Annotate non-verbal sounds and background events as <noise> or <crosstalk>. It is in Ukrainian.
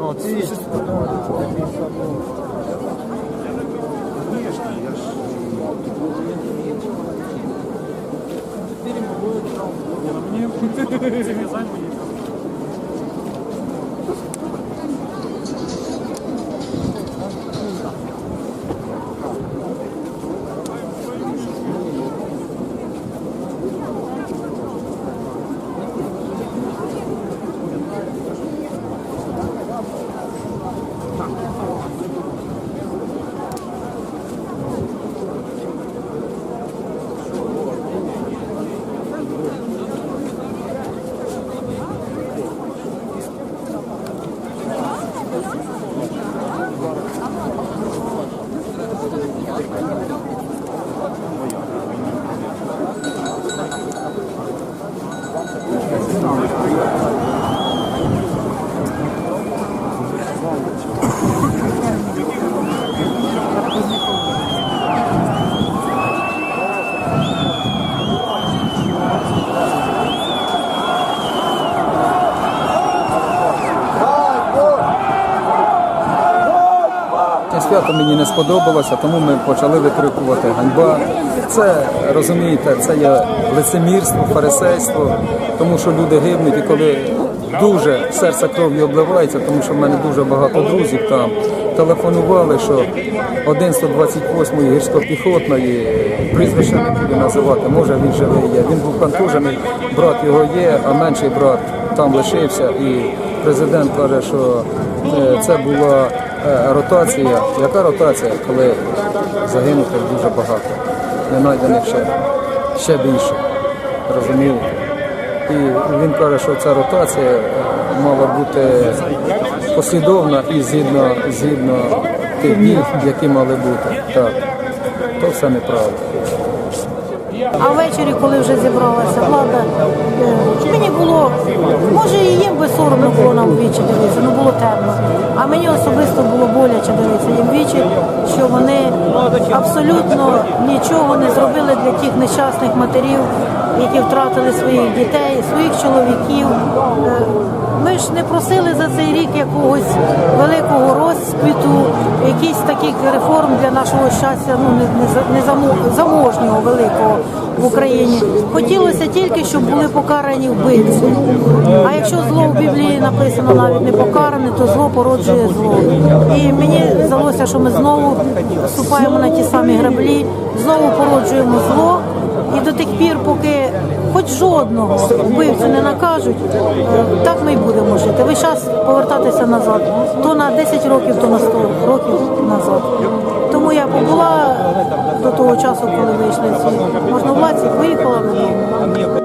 О, це є. Це <laughs> свято мені не сподобалося, тому ми почали викрикувати ганьба. Це розумієте, це є лицемірство, фарисейство, тому що люди гибнуть і коли дуже серце кров'ю обливається, тому що в мене дуже багато друзів там телефонували, що один 128-ї гірсько-піхотної прізвище не буду називати, може він живий є. Він був контужений, брат його є, а менший брат там лишився. І президент каже, що е, це була ротація. Яка ротація, коли загинутих дуже багато, не знайдених ще, ще більше. Розумієте? І він каже, що ця ротація е, мала бути послідовна і згідно, згідно тих днів, які мали бути. Так. То все неправда. А ввечері, коли вже зібралася влада, е, мені було, може і їм би соромно було нам вічі дивитися, ну було темно. А мені особисто було боляче дивитися їм вічі, що вони абсолютно нічого не зробили для тих нещасних матерів, які втратили своїх дітей, своїх чоловіків. Ж не просили за цей рік якогось великого розквіту, якихось таких реформ для нашого щастя, ну не, не заможнього великого в Україні. Хотілося тільки, щоб були покарані вбивці. А якщо зло в Біблії написано навіть не покаране, то зло породжує зло. І мені здалося, що ми знову вступаємо на ті самі граблі, знову породжуємо зло. І до тих пір, поки хоч жодного вбивцю не накажуть, е, так ми й будемо жити. Весь час повертатися назад. То на 10 років, то на 100 років назад. Тому я побула до того часу, коли вийшли ці можновладці, виїхала додому.